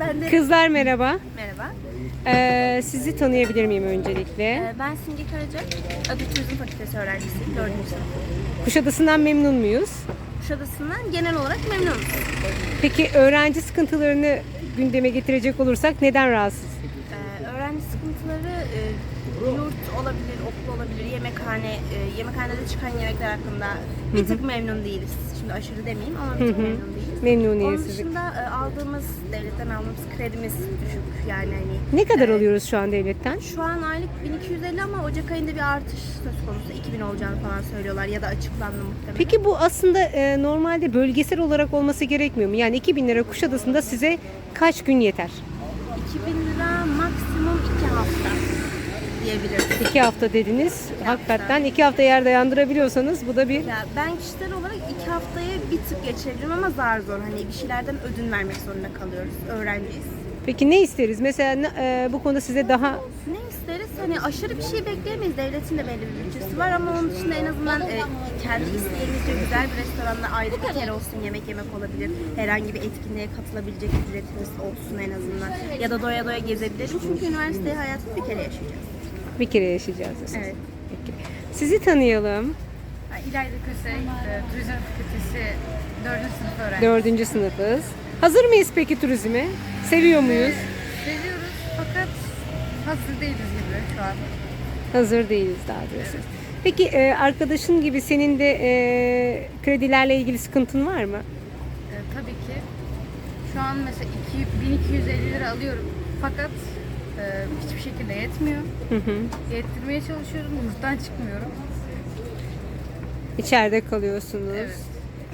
Ben de Kızlar merhaba. merhaba. Ee, sizi tanıyabilir miyim öncelikle? Ee, ben Simge Karaca. Adı Turizm Fakültesi öğrencisiyim. 4. sınıf. Kuşadası'ndan memnun muyuz? Kuşadası'ndan genel olarak memnunum. Peki öğrenci sıkıntılarını gündeme getirecek olursak neden rahatsız? Öğrenci sıkıntıları e, yurt olabilir, okul olabilir, yemekhane, e, yemekhanede çıkan yemekler hakkında bir tık memnun değiliz. Şimdi aşırı demeyeyim ama bir tık memnun değiliz. Onun Memnuniyetsizlik. dışında e, aldığımız, devletten aldığımız kredimiz düşük. Yani hani Ne kadar e, alıyoruz şu an devletten? Şu an aylık 1250 ama Ocak ayında bir artış söz konusu. 2000 olacağını falan söylüyorlar ya da açıklandı muhtemelen. Peki bu aslında e, normalde bölgesel olarak olması gerekmiyor mu? Yani 2000 lira Kuşadası'nda size kaç gün yeter? 2000 lira maksimum 2 hafta diyebiliriz. 2 hafta dediniz. Hakikaten 2 hafta yer dayandırabiliyorsanız bu da bir Ya ben kişisel olarak 2 haftaya bir tık geçebilirim ama zar zor. Hani bir şeylerden ödün vermek zorunda kalıyoruz. Öğrenciyiz. Peki ne isteriz? Mesela e, bu konuda size daha Ne isteriz? Hani aşırı bir şey bekleyemeyiz. Devletin de belli bir bütçesi var ama onun dışında en azından e, kendi isteğimizce güzel bir restoranda ayrı bir kere olsun yemek yemek olabilir. Herhangi bir etkinliğe katılabilecek ücretimiz olsun en azından. Ya da doya doya gezebilirim. Çünkü üniversite hayatını bir kere yaşayacağız. bir kere yaşayacağız. diyorsunuz. Evet. Peki. Sizi tanıyalım. İlayda Köse, e, Turizm Fakültesi 4. sınıf öğrencisi. Dördüncü sınıfız. Hazır mıyız peki turizme? Seviyor muyuz? Hazır değiliz gibi şu an. Hazır değiliz daha diyorsunuz. Peki e, arkadaşın gibi senin de e, kredilerle ilgili sıkıntın var mı? E, tabii ki şu an mesela 2, 1250 lira alıyorum fakat e, hiçbir şekilde yetmiyor. Hı hı. Yettirmeye çalışıyorum, yurttan çıkmıyorum. İçeride kalıyorsunuz. Evet.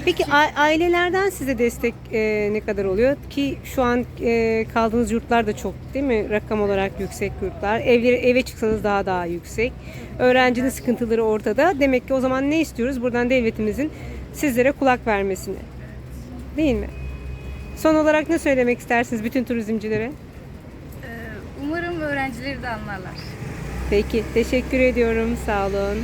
Peki a- ailelerden size destek e, ne kadar oluyor? Ki şu an e, kaldığınız yurtlar da çok değil mi? Rakam olarak yüksek yurtlar. Evleri, eve çıksanız daha daha yüksek. Öğrencinin sıkıntıları ortada. Demek ki o zaman ne istiyoruz? Buradan devletimizin sizlere kulak vermesini. Değil mi? Son olarak ne söylemek istersiniz bütün turizmcilere? E, umarım öğrencileri de anlarlar. Peki, teşekkür ediyorum. Sağ olun.